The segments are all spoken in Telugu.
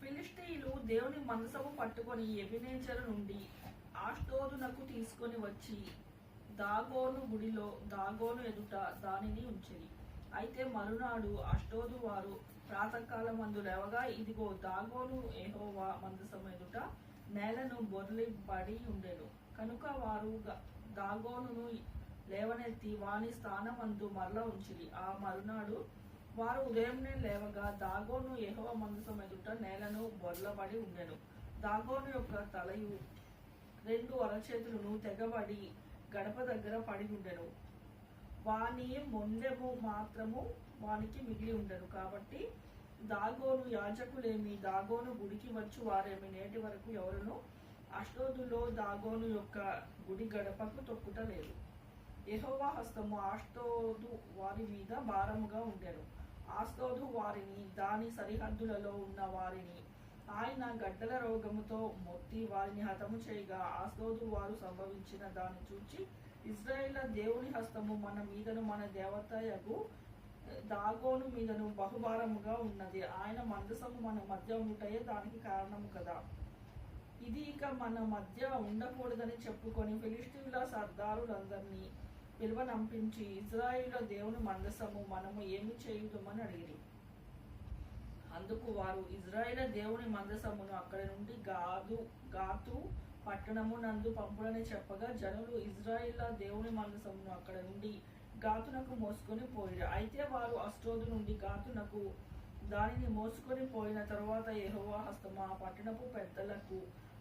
ఫిలిస్టీయులు దేవుని మనసము పట్టుకొని ఎబినేజరు నుండి ఆష్టోదునకు తీసుకొని వచ్చి దాగోను గుడిలో దాగోను ఎదుట దానిని ఉంచిరి. అయితే మరునాడు అష్టోదు వారు ప్రాతకాలమందు లేవగా ఇదిగో దాగోను ఏహోవా మందసం ఎదుట నేలను బొరలి పడి ఉండెను. కనుక వారు గ- దాగోనును లేవనెత్తి వాని స్థానమందు మరల ఉంచిరి. ఆ మరునాడు వారు ఉదయంనే లేవగా దాగోను ఎహవ మందసం ఎదుట నేలను బొర్లబడి ఉండెను. దాగోను యొక్క తలయు రెండు అరచేతులను తెగబడి గడప దగ్గర పడి ఉండెను. వాని మొండెము మాత్రము వానికి మిగిలి ఉండెను. కాబట్టి దాగోను యాజకులేమి దాగోను గుడికి వచ్చు వారేమి నేటి వరకు ఎవరును అష్టోదులో దాగోను యొక్క గుడి గడపకు తొక్కుట లేదు. యహోవా హస్తము ఆస్తోదు వారి మీద భారముగా ఉండెను. ఆస్తోదు వారిని దాని సరిహద్దులలో ఉన్న వారిని. ఆయన గడ్డల రోగముతో మొత్తి వారిని హతము చేయగా ఆస్తోదు వారు సంభవించిన దాన్ని చూచి ఇజ్రాయేల్ దేవుని హస్తము మన మీదను మన దేవతయకు దాగోను మీదను బహుభారముగా ఉన్నది. ఆయన మందసము మన మధ్య ఉంటాయే దానికి కారణము కదా. ఇది ఇక మన మధ్య ఉండకూడదని చెప్పుకొని ఫిలిస్టీన్ల సర్దారులందరినీ పిలువనంపించి ఇజ్రాయిల్లో దేవుని మందసము మనము ఏమి చేయుదమని అడిగిరి. అందుకు వారు ఇజ్రాయిల దేవుని మందసమును అక్కడి నుండి గాదు గాతు పట్టణము నందు పంపుడని చెప్పగా జనులు ఇజ్రాయిల్ దేవుని మందసమును అక్కడ నుండి గాతునకు మోసుకొని పోయారు. అయితే వారు అష్టోదు నుండి గాతునకు దానిని మోసుకొని పోయిన తరువాత యహోవా హస్తము ఆ పట్టణపు పెద్దలకు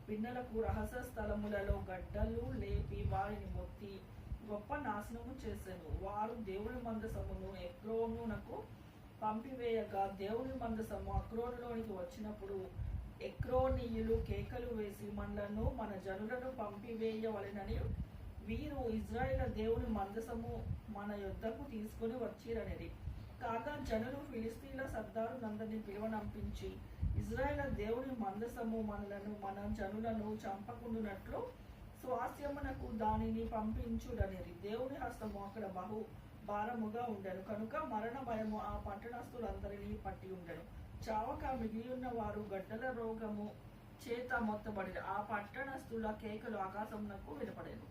పిన్నలకు రహస్య స్థలములలో గడ్డలు లేపి వారిని మొత్తి గొప్ప నాశనము చేశాను. వారు దేవుని మందసమును ఎక్రోనునకు పంపివేయగా దేవుని మందసము అక్రోనులోనికి వచ్చినప్పుడు ఎక్రోనీయులు కేకలు వేసి మనలను మన జనులను పంపివేయవలెనని వీరు ఇజ్రాయేల్ దేవుని మందసము మన యొద్దకు తీసుకొని వచ్చిరనేది. కాగా జనులు ఫిలిస్తీన్ల సర్దారులందరినీ పిలువనంపించి ఇజ్రాయేల్ దేవుని మందసము మనలను మన జనులను చంపకుండునట్లు స్వాస్యమునకు దానిని పంపించుడనేది దేవుని హస్తము అక్కడ బహు భారముగా ఉండను. కనుక మరణ భయము ఆ పట్టణస్థులందరినీ పట్టి ఉండను. చావక మిగిలి ఉన్న వారు గడ్డల రోగము చేత మొత్తబడి ఆ పట్టణస్థుల కేకలు ఆకాశమునకు వినపడేను.